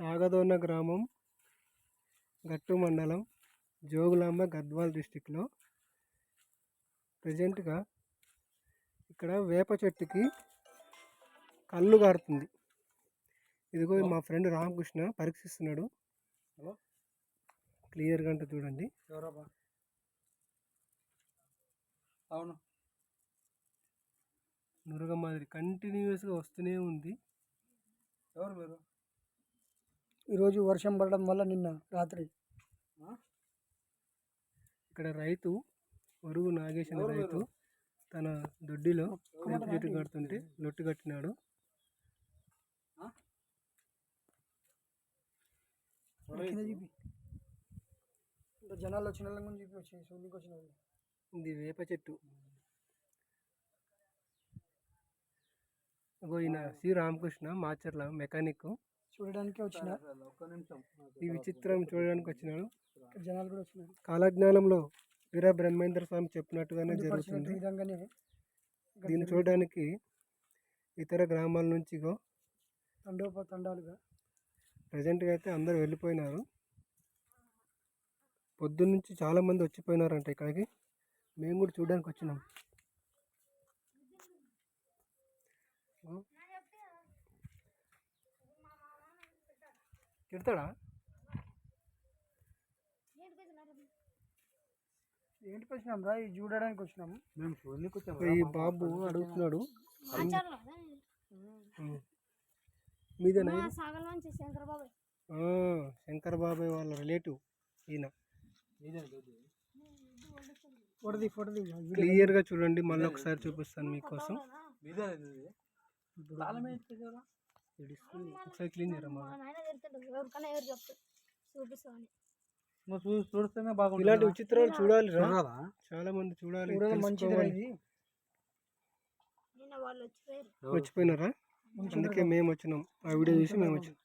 చాగదోన గ్రామం గట్టు మండలం జోగులాంబ గద్వాల్ డిస్టిక్లో. ప్రజెంట్గా ఇక్కడ వేప చెట్టుకి కళ్ళు గారుతుంది. ఇదిగో మా ఫ్రెండ్ రామకృష్ణ పరీక్షిస్తున్నాడు. హలో క్లియర్గా అంటే చూడండి. అవును. నురగ మాదిరి కంటిన్యూస్గా వస్తూనే ఉంది. ఎవరు మీరు? ఈరోజు వర్షం పడడం వల్ల నిన్న రాత్రి? ఇక్కడ రైతు వరుగు అనే ఎవరు రైతు తన దొడ్డిలో వేప చెట్టు కడుతుంటే లొట్టు కట్టినాడు. జనాలు వచ్చిన వాళ్ళ గురించి చూపి వచ్చి చూడడానికి వచ్చిన ఇది వేప చెట్టు. ఈయన శ్రీ రామకృష్ణ మాచర్ల మెకానిక్. చూడడానికి వచ్చిన ఈ విచిత్రం చూడడానికి వచ్చినాడు జనాలు కూడా వచ్చినారు. కాలజ్ఞానంలో వీర బ్రహ్మేంద్ర స్వామి చెప్పినట్టుగానే జరుగుతుంది. దీన్ని చూడడానికి ఇతర గ్రామాల నుంచి తండోప తండాలుగా. ప్రజెంట్గా అయితే అందరూ వెళ్ళిపోయినారు. పొద్దున్నుంచి చాలా మంది వచ్చిపోయినారంట ఇక్కడికి. మేము కూడా చూడడానికి వచ్చినాం. తిడతాడా? ఏంటికి వచ్చినాం రా? ఇది చూడడానికి వచ్చినాము మేము చూడనికి వచ్చాము ఈ బాబు అడుగుతున్నాడు. మీదేనా శంకర్ బాబాయ్ ఆ, శంకర్ బాబాయ్ వాళ్ళ రిలేటివ్ ఈయన. ఫోటోది ఫోటోది. క్లియర్గా చూడండి మళ్ళీ ఒకసారి చూపిస్తాను మీకోసం. ఏంటి ఇడిస్తుంది. ఒకసారి క్లీన్ చేయరా మా నాయన తిరుగుతాడు ఎవరికైనా ఎవరు చెప్తాడు చూపిస్తామని. నువ్వు చూ చూస్తేనే బాగుంటుంది ఇలాంటి విచిత్రాలు చూడాలి రా. చూడరాదా? చాలా మంది చూడాలి మంచిది. ఇది? వచ్చిపోయినారా? అందుకే మేము వచ్చినాం. ఆ వీడియో చూసి మేము వచ్చినాం.